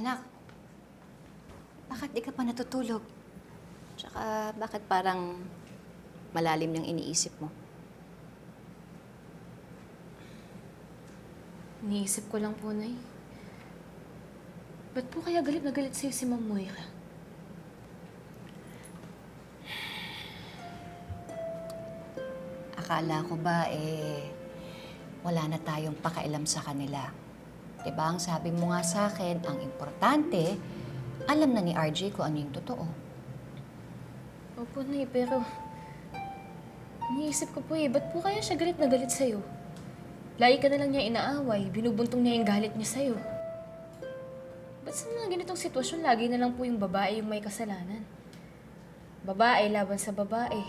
Anak, bakit di ka pa natutulog? Tsaka bakit parang malalim yung iniisip mo? Iniisip ko lang po, Nay. Ba't po kaya galit na galit sa'yo si Ma'am Moira? Akala ko ba eh wala na tayong pakailam sa kanila. 'Di ba ang sabi mo nga sa akin, ang importante, alam na ni RJ kung ano yung totoo. Opo, Nay, pero... Iniisip ko po eh, ba't po kaya siya galit na galit sa'yo? Lagi ka na lang niya inaaway, binubuntong niya yung galit niya sa'yo. Ba't sa mga ganitong sitwasyon, lagi na lang po yung babae yung may kasalanan? Babae laban sa babae.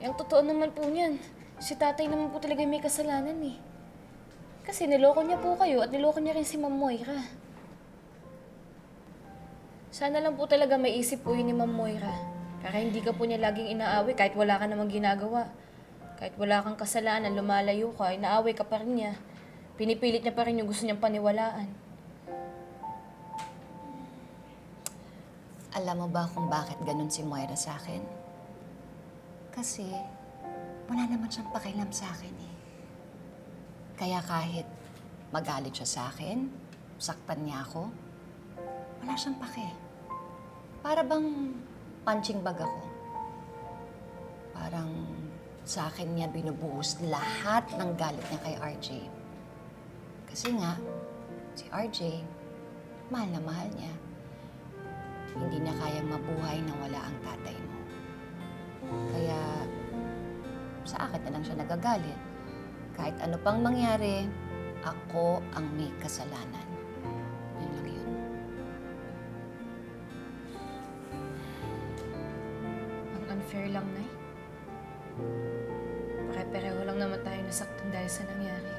Eh, ang totoo naman po niyan, si tatay naman po talaga may kasalanan eh. Kasi niloko niya po kayo at niloko niya rin si Ma'am Moira. Sana lang po talaga may isip po yun ni Ma'am Moira. Para hindi ka po niya laging inaaway kahit wala ka namang ginagawa. Kahit wala kang kasalanan, lumalayo ka, inaaway ka pa rin niya. Pinipilit niya pa rin yung gusto niyang paniwalaan. Alam mo ba kung bakit ganun si Moira sa akin? Kasi wala naman siyang pakialam sa akin eh. Kaya kahit magalit siya sa akin, saktan niya ako, wala siyang pake. Para bang punching bag ako. Parang sa akin niya binubuhos lahat ng galit niya kay RJ. Kasi nga, si RJ, mahal na mahal niya hindi na kayang mabuhay nang wala ang tatay mo. Kaya sa akin na lang siya nagagalit. Kahit ano pang mangyari, ako ang may kasalanan. Yun lang yun. Ang unfair lang, Nay. Pare-pareho lang naman tayo nasaktan dahil sa nangyari.